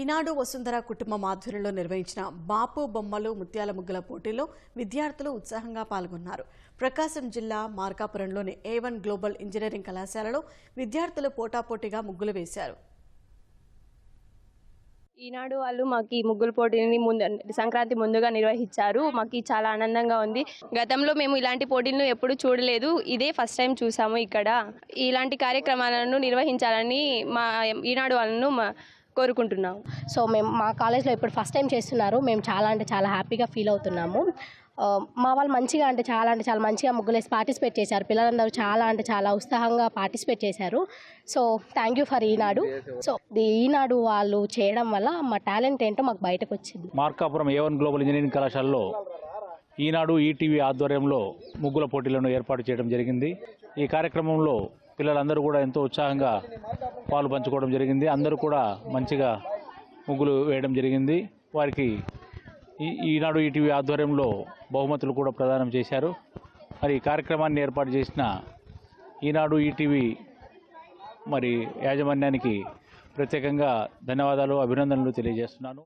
ఈనాడు వసుంధర కుటుంబం ఆధ్వర్యంలో నిర్వహించిన బాపు బొమ్మలు ముత్యాల ముగ్గుల పోటీలో విద్యార్థులు ఉత్సాహంగా పాల్గొన్నారు. ప్రకాశం జిల్లా మార్కాపురంలోని ఏ వన్ గ్లోబల్ ఇంజనీరింగ్ కళాశాలలో విద్యార్థులు పోటాపోటీగా ముగ్గులు వేశారు. ఈనాడు వాళ్ళు మాకు ఈ ముగ్గుల పోటీని ముందు సంక్రాంతి ముందుగా నిర్వహించారు. మాకు చాలా ఆనందంగా ఉంది. గతంలో మేము ఇలాంటి పోటీలను ఎప్పుడు చూడలేదు. ఇదే ఫస్ట్ టైం చూసాము ఇక్కడ. ఇలాంటి కార్యక్రమాలను నిర్వహించాలని మా ఈనాడు వాళ్ళను కోరుకుంటున్నాము సో మేము మా కాలేజ్లో ఇప్పుడు ఫస్ట్ టైం చేస్తున్నారు. మేము చాలా అంటే చాలా హ్యాపీగా ఫీల్ అవుతున్నాము. మా వాళ్ళు మంచిగా అంటే చాలా అంటే చాలా మంచిగా ముగ్గులేసి పార్టిసిపేట్ చేశారు. పిల్లలందరూ చాలా అంటే చాలా ఉత్సాహంగా పార్టిసిపేట్ చేశారు. So thank you for Eenadu. So Eenadu వాళ్ళు చేయడం వల్ల మా టాలెంట్ ఏంటో మాకు బయటకు వచ్చింది మార్కాపురం ఏవన్ గ్లోబల్ ఇంజనీరింగ్ కళాశాలలో ఈనాడు ఈటీవీ ఆధ్వర్యంలో ముగ్గుల పోటీలను ఏర్పాటు చేయడం జరిగింది. ఈ కార్యక్రమంలో పిల్లలందరూ కూడా ఎంతో ఉత్సాహంగా పాలు పంచుకోవడం జరిగింది. అందరూ కూడా మంచిగా ముగ్గులు వేయడం జరిగింది. వారికి ఈ ఈనాడు ఈటీవీ ఆధ్వర్యంలో బహుమతులు కూడా ప్రదానం చేశారు. మరి ఈ కార్యక్రమాన్ని ఏర్పాటు చేసిన ఈనాడు ఈటీవీ మరి యాజమాన్యానికి ప్రత్యేకంగా ధన్యవాదాలు అభినందనలు తెలియజేస్తున్నాను.